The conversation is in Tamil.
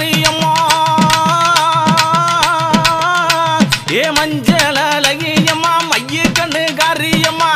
அழகியம்மா ஏ மஞ்சள் அழகியம்மா மைய கண்ணு காரியம்மா